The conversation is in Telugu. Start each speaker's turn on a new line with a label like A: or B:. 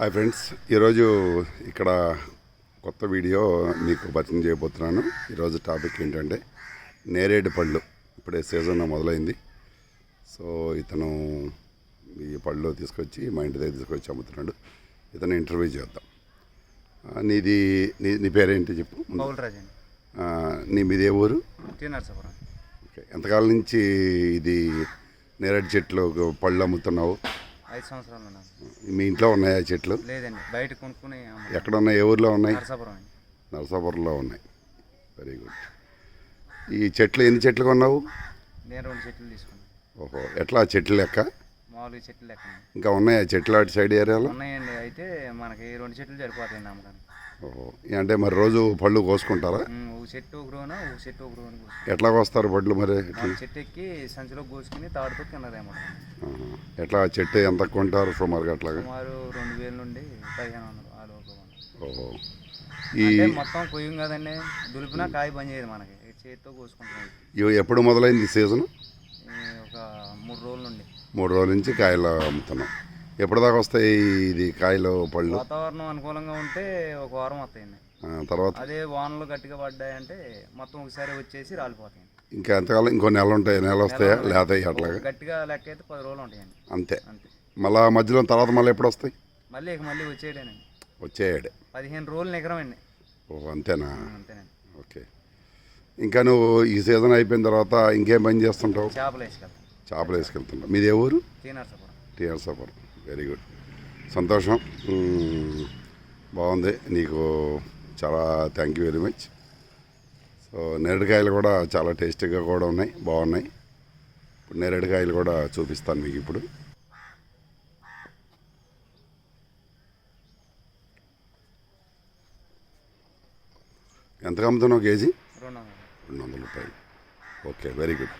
A: హాయ్ ఫ్రెండ్స్ ఈరోజు ఇక్కడ కొత్త వీడియో మీకు పరిచయం చేయబోతున్నాను. ఈరోజు టాపిక్ ఏంటంటే నేరేడు పళ్ళు. ఇప్పుడే సీజన్ మొదలైంది. సో ఇతను ఈ పళ్ళు తీసుకొచ్చి మా ఇంటి దగ్గర తీసుకొచ్చి అమ్ముతున్నాడు. ఇతను ఇంటర్వ్యూ చేద్దాం. నీది నీ నీ పేరేంటి చెప్పు? నీ మీది ఏ ఊరు? ఓకే. ఎంతకాలం నుంచి ఇది నేరేడు చెట్లు పళ్ళు అమ్ముతున్నావు?
B: ఐదు సంవత్సరాలు ఉన్నాను
A: మీ ఇంట్లో ఉన్నాయా చెట్లు?
B: లేదండి బయట కొనుక్కుని
A: ఎక్కడ ఉన్నాయి? ఏ ఊర్లో ఉన్నాయి?
B: నరసాపురం
A: నరసాపురంలో ఉన్నాయి. వెరీ గుడ్ ఈ చెట్లు ఎన్ని చెట్లు కొన్నావు?
B: నేను రెండు చెట్లు తీసుకున్నాను
A: ఓహో ఎట్లా? చెట్లు లెక్క?
B: మామూలుగా చెట్లు లెక్క
A: ఇంకా ఉన్నాయా చెట్లు అటు సైడ్ ఏరియాలో?
B: ఉన్నాయండి అయితే మనకి రెండు చెట్లు
A: ఓహో అంటే మరి రోజు పళ్ళు కోసుకుంటారా?
B: చెట్టు రోజున ఒక చెట్టు కోసుకుంటాం.
A: ఎట్లా కోస్తారు పళ్ళు మరి
B: చెట్టు ఎక్కి సంచిలో కోసుకుని తాడుతో కిందదేమో.
A: ఎట్లా చెట్టు ఎంత కొంటారు సుమారుగా అట్లాగా?
B: సుమారు రెండు వేల నుండి పదిహేను వందలు ఆ.
A: ఓహో. ఈ
B: మొత్తం కొయ్యం కదండి దులిపినా కాయ పని చేయదు మనకి చేతితో కోసుకుంటాం.
A: ఎప్పుడు మొదలైంది సీజన్?
B: ఒక మూడు రోజుల నుండి.
A: మూడు రోజుల నుంచి కాయలు అమ్ముతున్నాం. ఎప్పటిదాకా వస్తాయి ఇది కాయలు పళ్ళు?
B: వాతావరణం అనుకూలంగా ఉంటే ఒక వారం వస్తాయండి.
A: తర్వాత?
B: అదే వానలు గట్టిగా పడ్డాయంటే మొత్తం ఒకసారి వచ్చేసి రాలిపోతాయండి.
A: ఇంకా ఎంతకాలం ఇంకో నెల ఉంటాయి? నెల వస్తాయా? లేతాయి అట్లాగా?
B: గట్టిగా లెక్క అయితే పది రోజులు ఉంటాయండి.
A: అంతే.
B: అంతే.
A: మళ్ళా మధ్యలో తర్వాత మళ్ళీ ఎప్పుడు వస్తాయి
B: మళ్ళీ ఇక మళ్ళీ వచ్చేయడేనండి
A: వచ్చేయాడే.
B: పదిహేను రోజులు అండి
A: ఓ అంతేనా?
B: అంతేనండి.
A: ఓకే. ఇంకా నువ్వు ఈ సీజన్ అయిపోయిన తర్వాత ఇంకేం పని చేస్తుంటావు?
B: చేపలు వేసుకెళ్తాం.
A: చేపలు వేసుకెళ్తుంటావు. మీది ఊరు?
B: తీనర్సపురం
A: టీఆర్ సఫర్ వెరీ గుడ్ సంతోషం. బాగుంది. నీకు చాలా thank you very much so నేరేడుకాయలు కూడా చాలా టేస్టీగా కూడా ఉన్నాయి. బాగున్నాయి. ఇప్పుడు నేరేడుకాయలు కూడా చూపిస్తాను మీకు ఇప్పుడు. ఎంతకు అమ్ముతున్నావు కేజీ? రెండు వందల. రూపాయలు. Okay very good